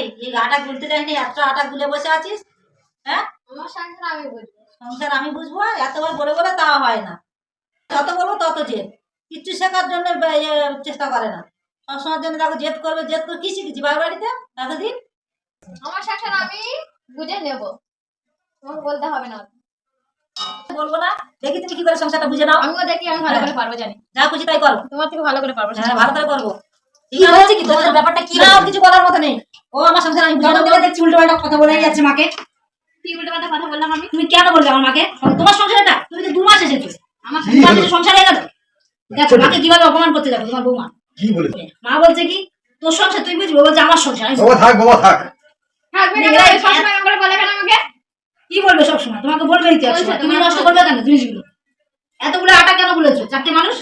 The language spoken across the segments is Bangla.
এই আটা গুলতে যাইনি এত আটা গুলে বসে আছিস? হ্যাঁ? আমার সংসার আমি বুঝব। সংসার আমি বুঝব? এতবার বলে বলে তা হয় না। যত বলব তত জেদ। কিচ্ছু শেখার জন্য চেষ্টা করে না। সবসময়ের জন্য দেখো জেদ করবে জেদ করে কি শিখেছি বাড়ি বাড়িতে? এতদিন আমার সংসার আমি বুঝে নেব। তোমাকে বলতে হবে না। বলব না। দেখি তুমি কি করে সংসারটা বুঝে নাও। আমিও দেখি আমি ভালো করে পারব জানি। যা খুশি তাই করো। তোমার থেকে ভালো করে পারব। হ্যাঁ ভালো করে করব। কি হয়েছে কি? তোদের ব্যাপারটা কি? না কিছু বলার মতো নেই। ও আমার সংসার আমি। দেখছি উল্টো পাল্টা কথা বলেই যাচ্ছে মাকে। কি উল্টো পাল্টা কথা বললাম আমি? তুমি কেন বললে আমার মাকে? তোমার সংসার এটা তুমি তো দু মাস এসেছ। আমার সংসার হয়ে গেল? দেখো মাকে কীভাবে অপমান করতে যাব তোমার বৌমা। কি বলেছে মা বলছে কি তোর সংসার তুই বুঝবি বলছে আমার সংসার বাবা থাক বাবা থাক। থাকবে না কেন? সবসময় এরকম বলে কেন আমাকে? কি বলবে সবসময়? তোমাকে বলবেই তো তুমি তোমার নষ্ট করবে কেন জিনিসগুলো? এতগুলো আটা কেন গুলেছো চারটে মানুষ?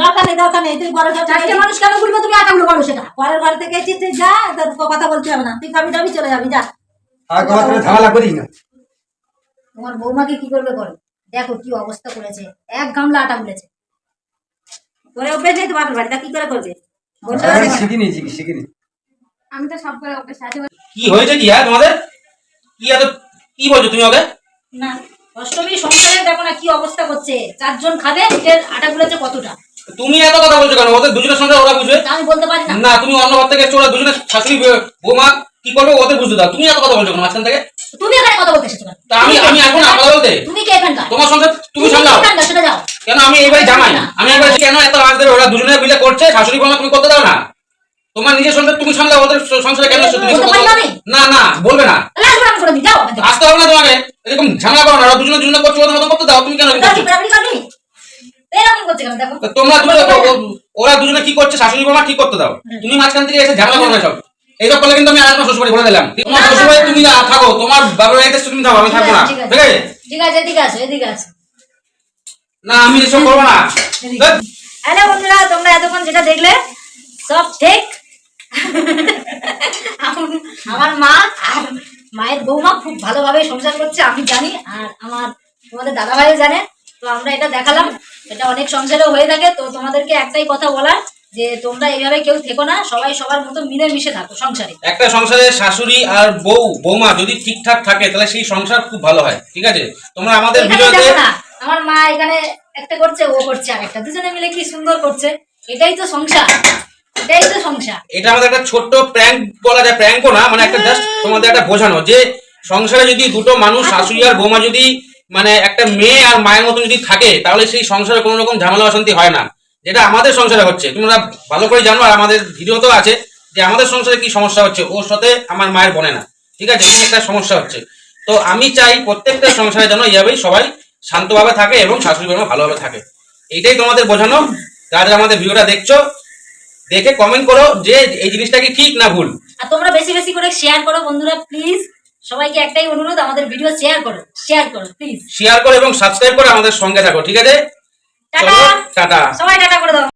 দরকার নেই দরকার নেই তুই ঘরে চারটে মানুষ কেন গুলবে তুমি আটাগুলো সেটা পরের ঘর থেকে এসেছিস তুই যা তোর তো কথা বলতে হবে না। তুই খাবি দাবি চলে যাবি যা। তুমি ঝামেলা না। তোমার বৌমাকে কি করবে করো দেখো কি অবস্থা করেছে। এক গামলা আটা গুলেছে। করে অভ্যেস নেই তো বাড়িটা কি করে করবে? শিখিনি শিখিনি আমি তো সব করে ওকে সাথে কি হয়েছে কি হ্যাঁ তোমাদের? কি এত কি বলছো তুমি ওকে? না অষ্টমী সংসারে দেখো না কি অবস্থা করছে। চারজন খাবে এর আটা গুলেছে কতটা? তুমি এত কথা বলছো কেন? ওদের দুজনের সঙ্গে ওরা বুঝবে? আমি বলতে পারি না। তুমি অন্য ঘর থেকে এসছো ওরা দুজনের শাশুড়ি বৌমা কি করবে ওদের বুঝতে দাও। তুমি এত কথা বলছো কেন মাঝখান থেকে? তুমি এখানে কথা বলতে এসেছ আমি আমি এখন বলতে? তুমি কে এখানকার? তোমার তুমি সামলাও। কেন আমি এইবারে জামাই? আমি কেন এত আজ ধরে ওরা দুজনে মিলে করছে শাশুড়ি বৌমা তুমি করতে দাও না। তোমার নিজের সঙ্গে তুমি সামলাও ওদের সংসারে কেন এসছো? তুমি না না বলবে না। আসতে হবে না তোমাকে। এরকম ঝামেলা করো না ওরা দুজনে দুজনে করছে ওদের মতো করতে দাও। তুমি কেন করছ? কি কেন? দেখো। তোমরা ওরা দুজনে কি করছে? শাশুড়ি ঠিক করতে দাও। তুমি মাঝখান থেকে এসে ঝামেলা করবে সব। এইসব করলে কিন্তু আমি আর আমার শ্বশুরবাড়ি বলে দিলাম। তোমার শ্বশুরবাড়ি তুমি থাকো। তোমার বাবার বাড়িতে তুমি থাকো আমি থাকব না ঠিক আছে, ঠিক আছে? ঠিক আছে এদিকে আসো এদিকে আসো। না আমি এসব করব না। হ্যালো বন্ধুরা তোমরা এতক্ষণ যেটা দেখলে সব ঠিক। আমার মা আর মায়ের বৌমা খুব ভালোভাবে সংসার করছে আমি জানি। আর আমার তোমাদের দাদা ভাইও জানে। তো আমরা এটা দেখালাম। এটা অনেক সংসারেও হয়ে থাকে তো তোমাদেরকে একটাই কথা বলার যে তোমরা এইভাবে কেউ থেকো না সবাই সবার মতো মিলে মিশে থাকো সংসারে। একটা সংসারে শাশুড়ি আর বউ বৌমা যদি ঠিকঠাক থাকে তাহলে সেই সংসার খুব ভালো হয় ঠিক আছে? তোমরা আমাদের ভিডিওতে আমার মা এখানে একটা করছে ও করছে আর একটা দুজনে মিলে কি সুন্দর করছে। এটাই তো সংসার এটাই তো সংসার। এটা আমাদের একটা ছোট্ট প্র্যাঙ্ক বলা যায় প্র্যাঙ্কও না মানে একটা জাস্ট তোমাদের একটা বোঝানো যে সংসারে যদি দুটো মানুষ শাশুড়ি আর বৌমা যদি মানে একটা মেয়ে আর মায়ের মতন যদি থাকে, তাহলে সেই সংসারে কোনো রকম ঝামেলা অশান্তি হয় না। যেটা আমাদের সংসারে হচ্ছে। তোমরা ভালো করে জানো আর আমাদের ভিডিওতেও আছে যে আমাদের সংসারে কি সমস্যা হচ্ছে। ওর সাথে আমার মায়ের বনে না। ঠিক আছে? এই একটা সমস্যা হচ্ছে। তো আমি চাই প্রত্যেকটা সংসারে যেন এইভাবেই সবাই শান্তভাবে থাকে এবং শাশুড়ি বৌমা ভালোভাবে থাকে। এইটাই তোমাদের বোঝানো। যারা আমাদের ভিডিওটা দেখছ, দেখে কমেন্ট করো যে এই জিনিসটা কি ঠিক না ভুল। আর তোমরা বেশি বেশি করে শেয়ার করো বন্ধুরা প্লিজ সবাইকে একটাই অনুরোধ আমাদের ভিডিও শেয়ার করো শেয়ার করো প্লিজ শেয়ার করো এবং সাবস্ক্রাইব করে আমাদের সঙ্গে থাকো ঠিক আছে? টাটা! টাটা। সবাই টাটা করে দাও।